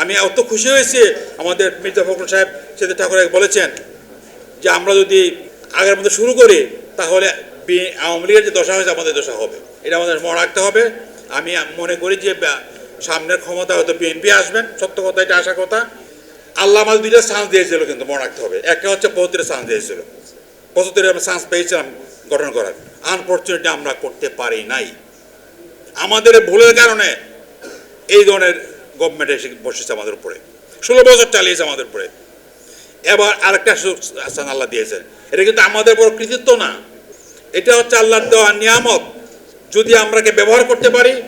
আমি অত খুশি হয়েছি, আমাদের মির্জা ফখরুল সাহেব সেদিন ঠাকুর বলেছেন যে আমরা যদি আগের মতো শুরু করি, তাহলে আওয়ামী লীগের যে দশা হয়েছে, আমাদের দশা হবে। এটা আমাদের মনে রাখতে হবে। আমি মনে করি যে সামনের ক্ষমতা হয়তো বিএনপি আসবেন সত্য কথা, এটা আশা কথা। আল্লাহ আমাদের দুইটা চান্স দিয়েছিল কিন্তু, মনে রাখতে হবে। একটা হচ্ছে পঁয়ত্রিশ চান্স দিয়েছিল। পঁচাত্তরে আমরা চান্স পেয়েছিলাম গঠন করার। আনফর্চুনেটলি আমরা করতে পারি নাই। আমাদের ভুলের কারণে এই ধরনের গভর্নমেন্ট এসে বসেছে আমাদের উপরে। ষোলো বছর চালিয়েছে আমাদের উপরে। এবার আরেকটা সুযোগ আসান আল্লাহ দিয়েছেন। এটা কিন্তু আমাদের বড় কৃতিত্ব না। এটা হচ্ছে আল্লাহর দেওয়া নিয়ামত। যদি আমরাকে ব্যবহার করতে পারি,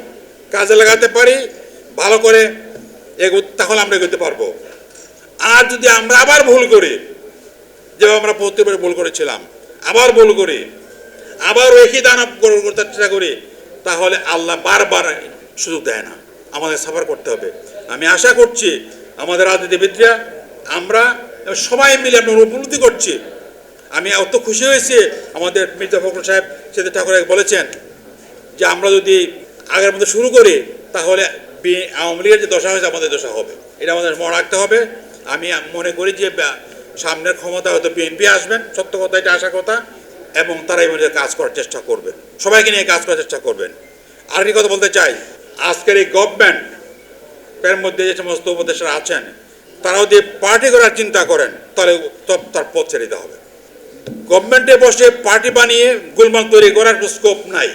কাজে লাগাতে পারি, ভালো করে এগো, তাহলে আমরা এগোতে পারব। আর যদি আমরা আবার ভুল করি যে আমরা প্রত্যেকবার ভুল করেছিলাম, আবার ভুল করি, আবার একই দানা করতে চেষ্টা করি, তাহলে আল্লাহ বারবার সুযোগ দেয় না। আমাদের সাফার করতে হবে। আমি আশা করছি আমাদের রাজনীতিবিদরা, আমরা সবাই মিলে আমরা উপলব্ধি করছি। আমি অত খুশি হয়েছি, আমাদের মির্জা ফখরুল সাহেব সেদিন ঠাকুর বলেছেন যে, আমরা যদি আগের মতো শুরু করি, তাহলে আওয়ামী লীগের যে দশা হয়েছে, আমাদের দশা হবে। এটা আমাদের মনে রাখতে হবে। আমি মনে করি যে সামনের ক্ষমতা হয়তো বিএনপি আসবেন সত্য কথা, এটা আশা কথা, এবং তারা এই কাজ করার চেষ্টা করবেন সবাইকে নিয়ে কাজ করার চেষ্টা করবেন। আর কি কথা বলতে চাই আজকের এই গভর্নমেন্ট এর মধ্যে যে সমস্ত উপদেষ্টা আছেন, তারাও যদি পার্টি করার চিন্তা করেন, তাহলে তার পথ ছেড়ে দিতে হবে। গভর্নমেন্টে বসে পার্টি বানিয়ে গোলমাল তৈরি করার স্কোপ নাই।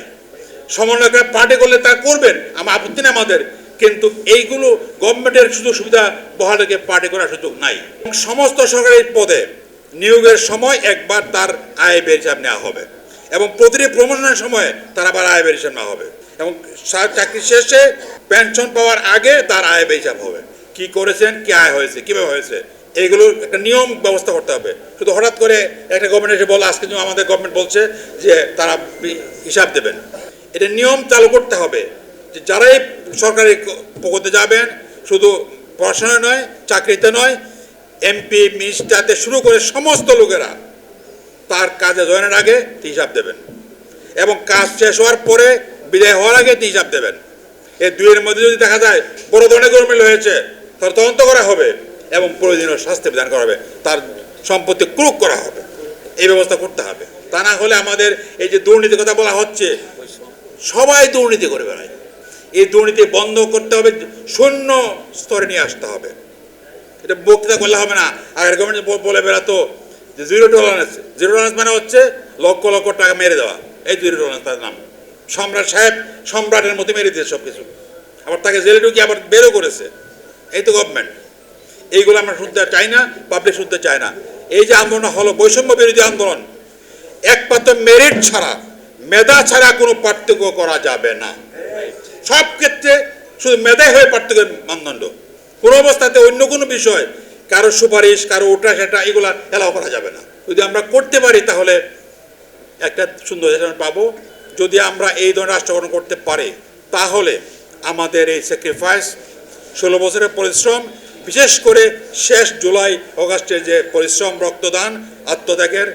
সমন্বয় করে পার্টি করলে তা করবেন, আমার আপত্তি নেই আমাদের, কিন্তু এইগুলো গভর্নমেন্টের সুযোগ সুবিধা বহাল বহালকে পার্টি করার সুযোগ নাই। সমস্ত সরকারি পদে নিয়োগের সময় একবার তার আয় বের হিসাব নেওয়া হবে। এবং প্রতিটি প্রমোশনের সময় তার আবার আয় বের হিসাব নেওয়া হবে। এবং চাকরি শেষে পেনশন পাওয়ার আগে তার আয় হিসাব হবে। কি করেছেন, কি আয় হয়েছে, কীভাবে হয়েছে, এইগুলোর একটা নিয়ম ব্যবস্থা করতে হবে। শুধু হঠাৎ করে একটা গভর্নমেন্ট এসে বলে, আজকে আমাদের গভর্নমেন্ট বলছে যে তারা হিসাব দেবেন। এটা নিয়ম চালু করতে হবে যে যারাই সরকারি পদে যাবেন, শুধু পড়াশোনায় নয়, চাকরিতে নয় এমপি মিনিস্টারতে শুরু করে সমস্ত লোকেরা তার কাজে জয়েনের আগে হিসাব দেবেন। এবং কাজ শেষ হওয়ার পরে বিদায় হওয়ার আগে তিনি হিসাব দেবেন। এই দুইয়ের মধ্যে যদি দেখা যায় বড় ধরনের গরমিল হয়েছে তার তদন্ত করা হবে এবং প্রয়োজনীয় শাস্তি বিধান করা হবে, তার সম্পত্তি ক্রুক করা হবে। এই ব্যবস্থা করতে হবে। তা না হলে আমাদের এই যে দুর্নীতির কথা বলা হচ্ছে, সবাই দুর্নীতি করে বেড়ায়। এই দুর্নীতি বন্ধ করতে হবে, শূন্য স্তরে নিয়ে আসতে হবে। এটা বক্তৃতা করলে হবে না। আগের গভর্নমেন্ট বলে বেড়াতো যে জিরো টলারেন্স জিরো টলারেন্স মানে হচ্ছে লক্ষ লক্ষ টাকা মেরে দেওয়া। এই জিরো টলারেন্স তার নাম। সম্রাট সাহেব সম্রাটের মতো মেরে দিয়েছে সব কিছু আবার তাকে জেলে ঢুকিয়ে আবার বেরও করেছে। এই তো গভর্নমেন্ট এইগুলো আমরা শুনতে চাই না পাবলিক শুনতে চায় না। এই যে আন্দোলন হলো বৈষম্য বিরোধী আন্দোলন, একমাত্র মেরিট ছাড়া, মেধা ছাড়া কোনো পার্থক্য করা যাবে না। সব ক্ষেত্রে শুধু মেধাই হয়ে পার্থক্যের মানদণ্ড। কোনো অবস্থাতে অন্য কোনো বিষয়, কারও সুপারিশ, কারও ওটা সেটা, এগুলা এলাও করা যাবে না। যদি আমরা করতে পারি তাহলে একটা সুন্দর পাবো। যদি আমরা এই ধরনের রাষ্ট্রগ্রহণ করতে পারি, তাহলে আমাদের এই স্যাক্রিফাইস ষোলো বছরের পরিশ্রম, বিশেষ করে শেষ জুলাই অগাস্টের যে পরিশ্রম, রক্তদান, আত্মত্যাগের